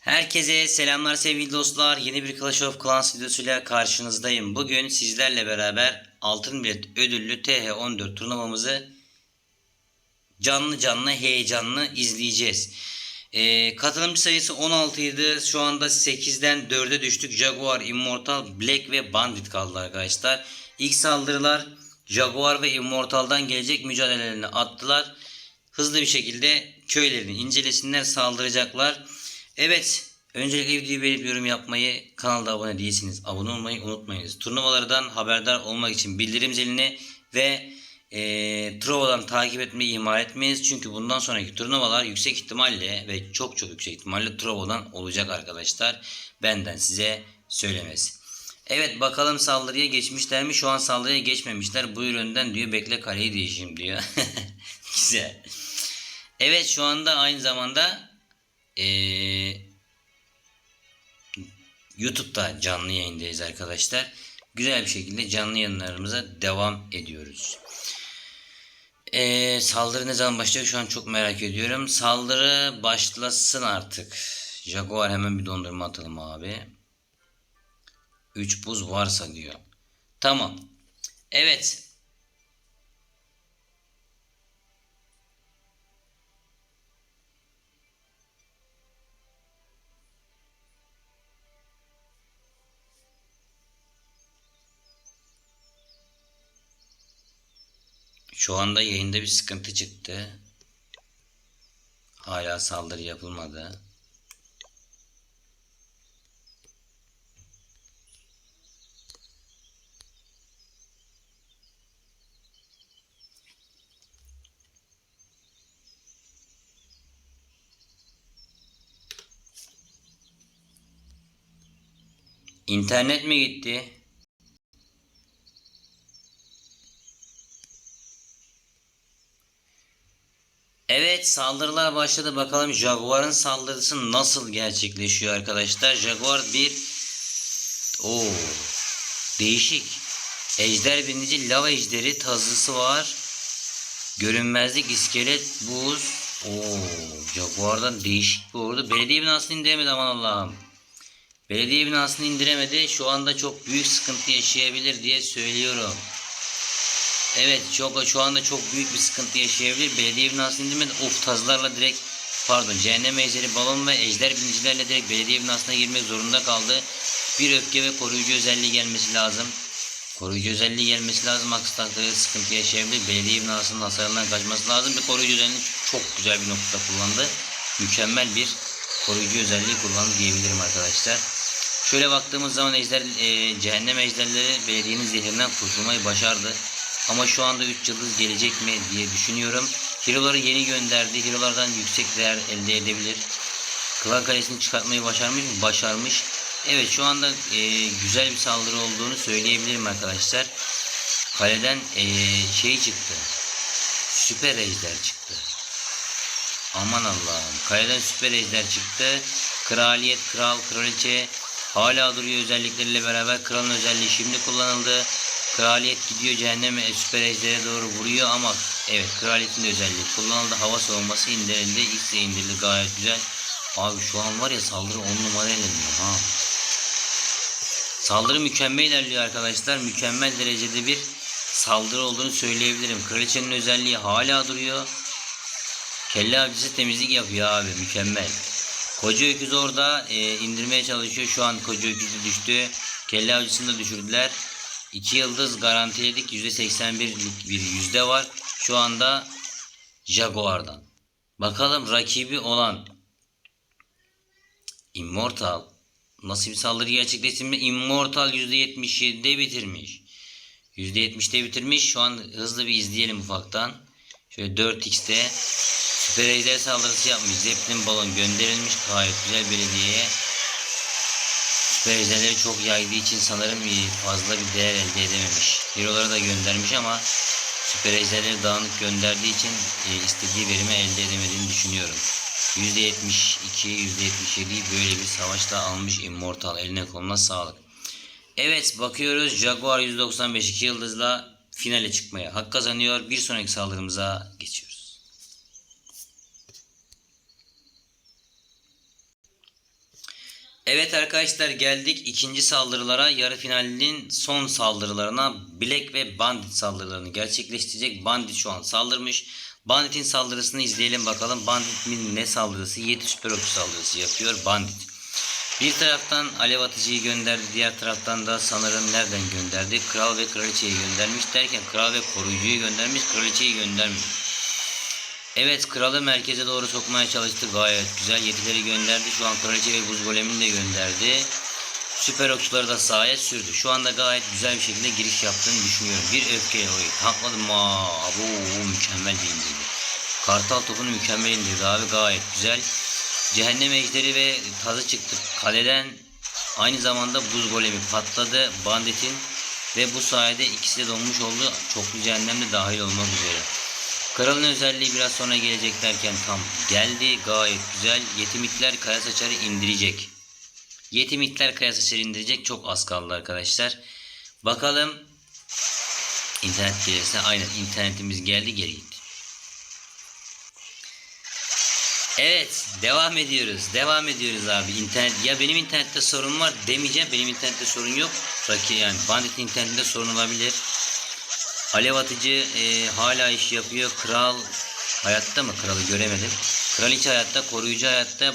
Herkese selamlar sevgili dostlar. Yeni bir Clash of Clans videosuyla karşınızdayım. Bugün sizlerle beraber altın bilet ödüllü TH14 turnuvamızı canlı canlı heyecanlı izleyeceğiz. Ee, katılımcı sayısı 16 idi. Şu anda 8'den 4'e düştük. Jaguar, Immortal, Black ve Bandit kaldı arkadaşlar. İlk saldırılar Jaguar ve Immortal'dan gelecek mücadelelerini attılar. Hızlı bir şekilde köylerini incelesinler, saldıracaklar. Evet. Öncelikle videoyu beğenip yorum yapmayı, kanalda abone değilseniz abone olmayı unutmayınız. Turnuvalardan haberdar olmak için bildirim zilini ve e, Trovo'dan takip etmeyi ihmal etmeyiniz. Çünkü bundan sonraki turnuvalar yüksek ihtimalle ve çok çok yüksek ihtimalle Trovo'dan olacak arkadaşlar. Benden size söylemesi. Evet bakalım saldırıya geçmişler mi? Şu an saldırıya geçmemişler. Buyur önden diyor. Bekle kaleyi değişeyim diyor. Güzel. Evet şu anda aynı zamanda eee YouTube'da canlı yayındayız arkadaşlar. Güzel bir şekilde canlı yayınlarımıza devam ediyoruz. Eee, saldırı ne zaman başlayacak şu an çok merak ediyorum. Saldırı başlasın artık. Jaguar hemen bir dondurma atalım abi. 3 buz varsa diyor. Tamam. Evet. Şu anda yayında bir sıkıntı çıktı. Hala saldırı yapılmadı. İnternet mi gitti? Evet saldırılar başladı. Bakalım Jaguar'ın saldırısı nasıl gerçekleşiyor arkadaşlar. Jaguar bir o değişik. Ejder binici lav ejderi tazısı var. Görünmezlik iskelet buz. Oo Jaguar'dan değişik bir ordu. Belediye binasını indiremedi aman Allah'ım. Belediye binasını indiremedi. Şu anda çok büyük sıkıntı yaşayabilir diye söylüyorum. Evet çok şu anda çok büyük bir sıkıntı yaşayabilir. Belediye binasını indirmedi. Of tazlarla direkt pardon cehennem ejderi balon ve ejder binicilerle direkt belediye binasına girmek zorunda kaldı. Bir öfke ve koruyucu özelliği gelmesi lazım. Koruyucu özelliği gelmesi lazım. Aksi takdirde sıkıntı yaşayabilir. Belediye binasının hasarından kaçması lazım. Bir koruyucu özelliğini çok güzel bir noktada kullandı. Mükemmel bir koruyucu özelliği kullandı diyebilirim arkadaşlar. Şöyle baktığımız zaman ejder, e, cehennem ejderleri belediyenin zehrinden kurtulmayı başardı. Ama şu anda 3 yıldız gelecek mi diye düşünüyorum. Hero'ları yeni gönderdi. Hero'lardan yüksek değer elde edebilir. Klan kalesini çıkartmayı başarmış mı? Başarmış. Evet şu anda e, güzel bir saldırı olduğunu söyleyebilirim arkadaşlar. Kaleden e, şey çıktı. Süper ejder çıktı. Aman Allah'ım. Kaleden süper ejder çıktı. Kraliyet, kral, kraliçe hala duruyor özellikleriyle beraber. Kralın özelliği şimdi kullanıldı. Kraliyet gidiyor cehenneme süper ejdere doğru vuruyor ama evet kraliyetin de özelliği kullanıldı. Hava savunması indirildi. X de indirildi gayet güzel. Abi şu an var ya saldırı 10 numara ilerliyor ha. Saldırı mükemmel ilerliyor arkadaşlar. Mükemmel derecede bir saldırı olduğunu söyleyebilirim. Kraliçenin özelliği hala duruyor. Kelle avcısı temizlik yapıyor abi mükemmel. Koca öküz orada e, indirmeye çalışıyor. Şu an koca öküzü düştü. Kelle avcısını da düşürdüler. 2 yıldız garantiledik. %81'lik bir yüzde var. Şu anda Jaguar'dan. Bakalım rakibi olan Immortal nasıl bir saldırı gerçekleştirdi mi? Immortal %77'de bitirmiş. %70'de bitirmiş. Şu an hızlı bir izleyelim ufaktan. Şöyle 4x'te Süper Ejder saldırısı yapmış. Zeppelin balon gönderilmiş. Gayet güzel belediyeye. Süper çok yaydığı için sanırım fazla bir değer elde edememiş. Hero'ları da göndermiş ama süper ejderleri dağınık gönderdiği için e, istediği verimi elde edemediğini düşünüyorum. %72, %77'yi böyle bir savaşta almış Immortal. Eline koluna sağlık. Evet bakıyoruz Jaguar 195 2 yıldızla finale çıkmaya hak kazanıyor. Bir sonraki saldırımıza geçiyoruz. Evet arkadaşlar geldik ikinci saldırılara. Yarı finalin son saldırılarına Black ve Bandit saldırılarını gerçekleştirecek. Bandit şu an saldırmış. Bandit'in saldırısını izleyelim bakalım. Bandit'in ne saldırısı? 7 süper okçu saldırısı yapıyor Bandit. Bir taraftan alev atıcıyı gönderdi. Diğer taraftan da sanırım nereden gönderdi? Kral ve kraliçeyi göndermiş derken kral ve koruyucuyu göndermiş. Kraliçeyi göndermiş. Evet kralı merkeze doğru sokmaya çalıştı. Gayet güzel yetileri gönderdi. Şu an kraliçe ve buz golemini de gönderdi. Süper okçuları da sahaya sürdü. Şu anda gayet güzel bir şekilde giriş yaptığını düşünüyorum. Bir öfkeyle orayı tankladı ma bu mükemmel bir indirdi. Kartal topunu mükemmel indirdi abi gayet güzel. Cehennem ejderi ve tazı çıktı kaleden. Aynı zamanda buz golemi patladı banditin. Ve bu sayede ikisi de donmuş oldu. Çoklu cehennem de dahil olmak üzere Kralın özelliği biraz sonra gelecek derken tam geldi. Gayet güzel. Yetimitler kaya saçarı indirecek. Yetimitler kaya saçarı indirecek. Çok az kaldı arkadaşlar. Bakalım. İnternet gelirse aynen internetimiz geldi geri gitti. Evet devam ediyoruz. Devam ediyoruz abi. İnternet ya benim internette sorun var demeyeceğim. Benim internette sorun yok. Raki yani Bandit internetinde sorun olabilir. Alev atıcı e, hala iş yapıyor. Kral hayatta mı? Kralı göremedim. Kraliçe hayatta, koruyucu hayatta,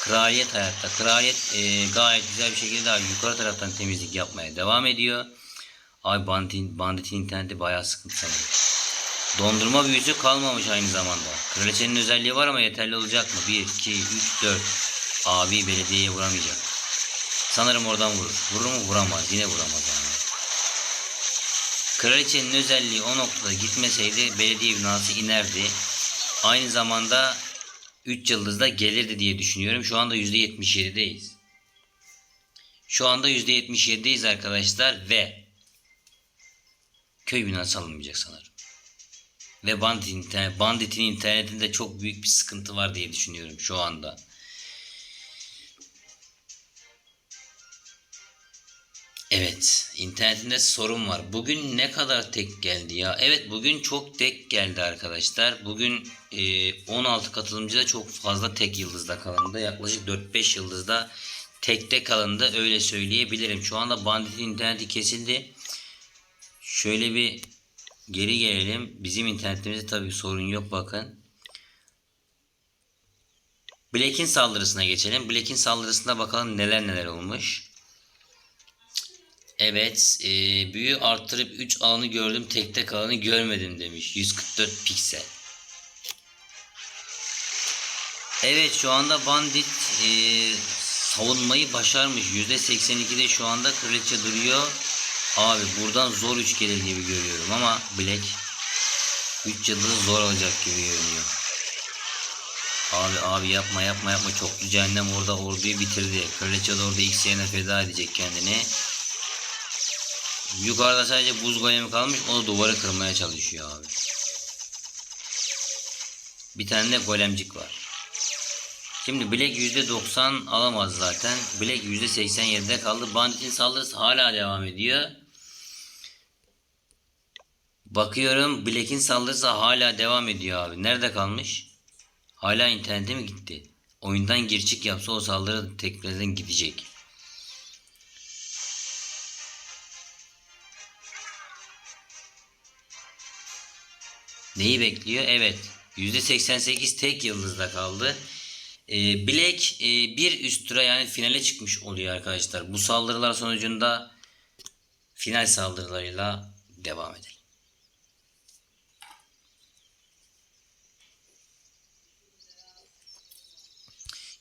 kraliyet hayatta. Kraliyet e, gayet güzel bir şekilde daha yukarı taraftan temizlik yapmaya devam ediyor. Ay banditin, banditin interneti bayağı sıkıntı sanırım. Dondurma büyüsü kalmamış aynı zamanda. Kraliçenin özelliği var ama yeterli olacak mı? 1, 2, 3, 4. Abi belediyeye vuramayacak. Sanırım oradan vurur. Vurur mu? Vuramaz. Yine vuramaz yani. Kraliçenin özelliği o noktada gitmeseydi belediye binası inerdi. Aynı zamanda 3 yıldızda gelirdi diye düşünüyorum. Şu anda %77'deyiz. Şu anda %77'deyiz arkadaşlar ve köy binası alınmayacak sanırım. Ve bandit internet, banditin internetinde çok büyük bir sıkıntı var diye düşünüyorum şu anda. Evet, internetinde sorun var. Bugün ne kadar tek geldi ya? Evet, bugün çok tek geldi arkadaşlar. Bugün e, 16 katılımcı da çok fazla tek yıldızda kalındı. Yaklaşık 4-5 yıldızda tekte kalındı. Öyle söyleyebilirim. Şu anda banditin interneti kesildi. Şöyle bir geri gelelim. Bizim internetimizde tabii sorun yok bakın. Black'in saldırısına geçelim. Black'in saldırısında bakalım neler neler olmuş. Evet, e, büyü arttırıp 3 alanı gördüm, tekte kalanı görmedim demiş. 144 piksel. Evet, şu anda bandit e, savunmayı başarmış. %82'de şu anda kraliçe duruyor. Abi buradan zor 3 gelir gibi görüyorum ama Black 3 yıldız zor olacak gibi görünüyor. Abi abi yapma yapma yapma çoklu cehennem orada orduyu bitirdi. Kraliçe de orada X yerine feda edecek kendini. Yukarıda sadece buz golemi kalmış. O da duvarı kırmaya çalışıyor abi. Bir tane de golemcik var. Şimdi Black %90 alamaz zaten. Black %87'de kaldı. Bandit'in saldırısı hala devam ediyor. Bakıyorum Black'in saldırısı hala devam ediyor abi. Nerede kalmış? Hala internete mi gitti? Oyundan gir çık yapsa o saldırı tekrardan gidecek. Neyi bekliyor? Evet. %88 tek yıldızda kaldı. Ee, Black e, bir üst tura yani finale çıkmış oluyor arkadaşlar. Bu saldırılar sonucunda final saldırılarıyla devam edelim.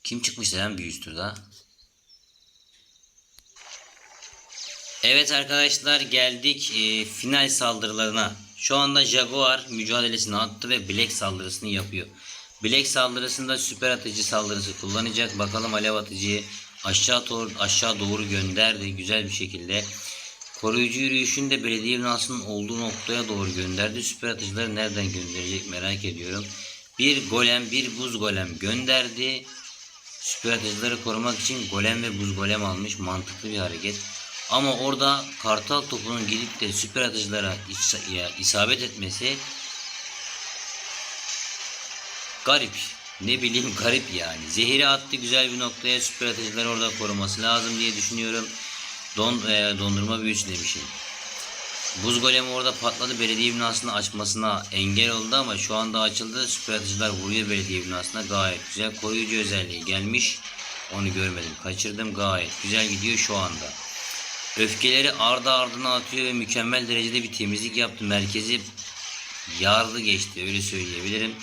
Kim çıkmış lan bir üst turda? Evet arkadaşlar geldik e, final saldırılarına. Şu anda Jaguar mücadelesini attı ve Black saldırısını yapıyor. Black saldırısında süper atıcı saldırısı kullanacak. Bakalım alev atıcıyı aşağı doğru, aşağı doğru gönderdi güzel bir şekilde. Koruyucu yürüyüşünde belediye binasının olduğu noktaya doğru gönderdi. Süper atıcıları nereden gönderecek merak ediyorum. Bir golem bir buz golem gönderdi. Süper atıcıları korumak için golem ve buz golem almış. Mantıklı bir hareket. Ama orada kartal topunun gidip de süper atıcılara isabet etmesi garip. ne bileyim garip yani. Zehiri attı güzel bir noktaya süper atıcılar orada koruması lazım diye düşünüyorum. Don, e, dondurma büyüsü demişim. Buz golemi orada patladı. Belediye binasını açmasına engel oldu ama şu anda açıldı. Süper atıcılar vuruyor belediye binasına. Gayet güzel. Koruyucu özelliği gelmiş. Onu görmedim. Kaçırdım. Gayet güzel gidiyor şu anda. Öfkeleri ardı ardına atıyor ve mükemmel derecede bir temizlik yaptı. Merkezi yardı geçti. Öyle söyleyebilirim.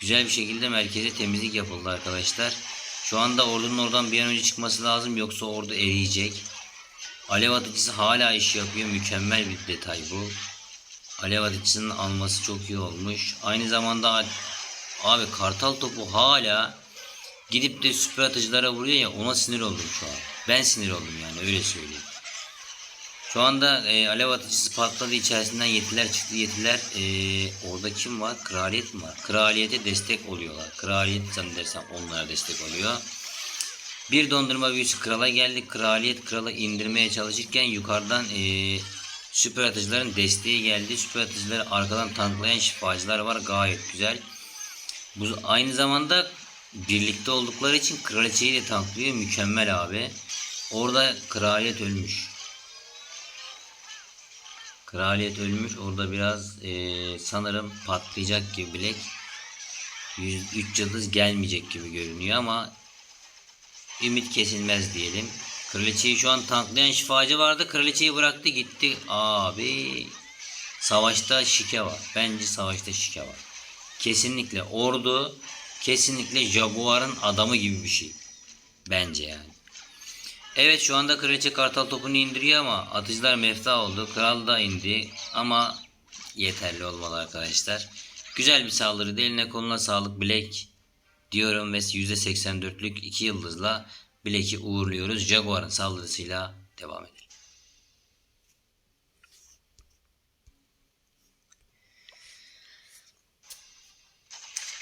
Güzel bir şekilde merkeze temizlik yapıldı arkadaşlar. Şu anda ordunun oradan bir an önce çıkması lazım. Yoksa ordu eriyecek. Alev atıcısı hala iş yapıyor. Mükemmel bir detay bu. Alev atıcısının alması çok iyi olmuş. Aynı zamanda abi kartal topu hala gidip de süper atıcılara vuruyor ya ona sinir oldum şu an. Ben sinir oldum yani öyle söyleyeyim. Şu anda e, alev atıcısı patladı içerisinden yetiler çıktı. Yetiler e, orada kim var? Kraliyet mi var? Kraliyete destek oluyorlar. Kraliyet zannedersem onlara destek oluyor. Bir dondurma büyüsü krala geldi. Kraliyet kralı indirmeye çalışırken yukarıdan e, süper atıcıların desteği geldi. Süper atıcıları arkadan tanklayan şifacılar var. Gayet güzel. Bu aynı zamanda birlikte oldukları için kraliçeyi de tanklıyor. Mükemmel abi. Orada kraliyet ölmüş Kraliyet ölmüş. Orada biraz eee, sanırım patlayacak gibi bilek. 3 yıldız gelmeyecek gibi görünüyor ama ümit kesilmez diyelim. Kraliçeyi şu an tanklayan şifacı vardı. Kraliçeyi bıraktı gitti. Abi savaşta şike var. Bence savaşta şike var. Kesinlikle ordu kesinlikle Jaguar'ın adamı gibi bir şey. Bence yani. Evet şu anda kraliçe kartal topunu indiriyor ama atıcılar mefta oldu. Kral da indi ama yeterli olmalı arkadaşlar. Güzel bir saldırı. Eline koluna sağlık Black diyorum ve %84'lük 2 yıldızla Black'i uğurluyoruz. Jaguar'ın saldırısıyla devam edelim.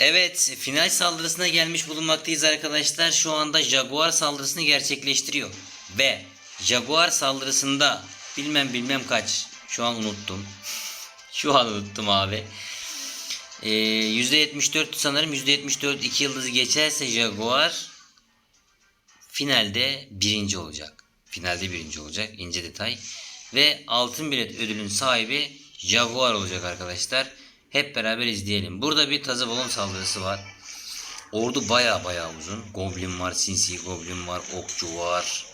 Evet, final saldırısına gelmiş bulunmaktayız arkadaşlar. Şu anda Jaguar saldırısını gerçekleştiriyor. Ve Jaguar saldırısında bilmem bilmem kaç. Şu an unuttum. Şu an unuttum abi. Ee, %74 sanırım %74 2 yıldızı geçerse Jaguar finalde birinci olacak. Finalde birinci olacak. ince detay. Ve altın bilet ödülün sahibi Jaguar olacak arkadaşlar. Hep beraber izleyelim. Burada bir tazı balon saldırısı var. Ordu baya baya uzun. Goblin var, sinsi goblin var, okçu var.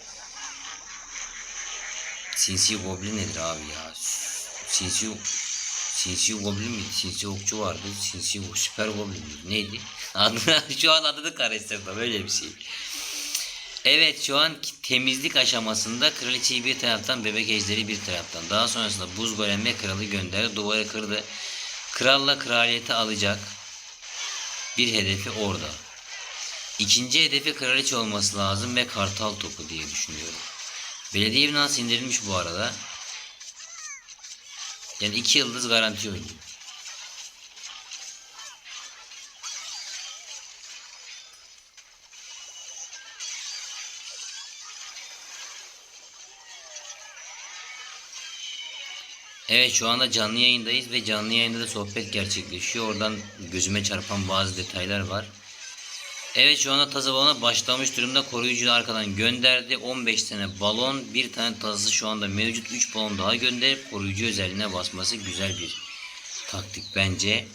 Sinsi goblin nedir abi ya? Sinsi Sinsi goblin mi? Sinsi okçu vardı. Sinsi süper goblin mi? Neydi? Adını, şu an adını karıştırdım. Öyle bir şey. Evet şu an temizlik aşamasında kraliçeyi bir taraftan bebek ejderi bir taraftan. Daha sonrasında buz golem ve kralı gönderdi. Duvarı kırdı. Kralla kraliyeti alacak. Bir hedefi orada. İkinci hedefi kraliçe olması lazım ve kartal topu diye düşünüyorum. Belediye binası indirilmiş bu arada. Yani iki yıldız garanti oynuyor. Evet şu anda canlı yayındayız ve canlı yayında da sohbet gerçekleşiyor. Oradan gözüme çarpan bazı detaylar var. Evet şu anda tazı balona başlamış durumda. Koruyucu arkadan gönderdi. 15 tane balon. Bir tane tazı şu anda mevcut. 3 balon daha gönderip koruyucu özelliğine basması güzel bir taktik bence.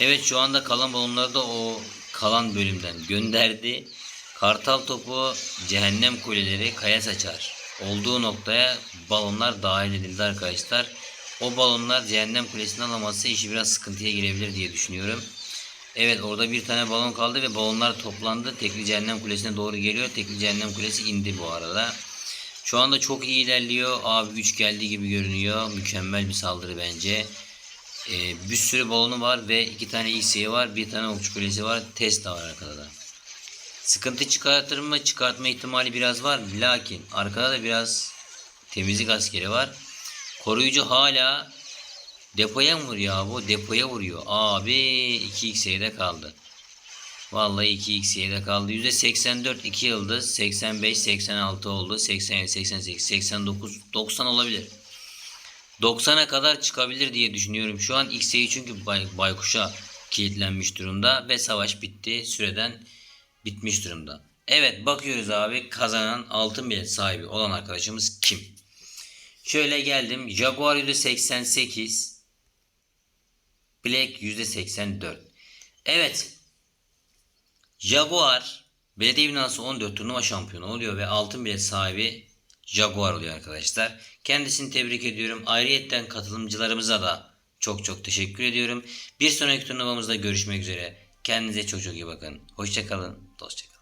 Evet şu anda kalan balonları da o kalan bölümden gönderdi. Kartal topu, cehennem kuleleri, kaya saçar. Olduğu noktaya balonlar dahil edildi arkadaşlar. O balonlar cehennem kulesinden alamazsa işi biraz sıkıntıya girebilir diye düşünüyorum. Evet orada bir tane balon kaldı ve balonlar toplandı. Tekli cehennem kulesine doğru geliyor. Tekli cehennem kulesi indi bu arada. Şu anda çok iyi ilerliyor. Abi 3 geldi gibi görünüyor. Mükemmel bir saldırı bence. Ee, bir sürü balonu var ve iki tane XY var. Bir tane okçu kulesi var. Tesla var arkada da. Sıkıntı çıkartır mı? Çıkartma ihtimali biraz var. Lakin arkada da biraz temizlik askeri var. Koruyucu hala depoya mı vuruyor bu? Depoya vuruyor. Abi 2x'de kaldı. Vallahi 2x'de kaldı. %84 2 yıldız. 85 86 oldu. 87 88 89 90 olabilir. 90'a kadar çıkabilir diye düşünüyorum. Şu an X'yi çünkü bay, baykuşa kilitlenmiş durumda ve savaş bitti. Süreden bitmiş durumda. Evet bakıyoruz abi kazanan altın bilet sahibi olan arkadaşımız kim? Şöyle geldim. Jaguar %88. Black %84. Evet. Jaguar belediye binası 14 turnuva şampiyonu oluyor ve altın bilet sahibi Jaguar oluyor arkadaşlar. Kendisini tebrik ediyorum. Ayrıyetten katılımcılarımıza da çok çok teşekkür ediyorum. Bir sonraki turnuvamızda görüşmek üzere. Kendinize çok çok iyi bakın. Hoşçakalın. dos chicos.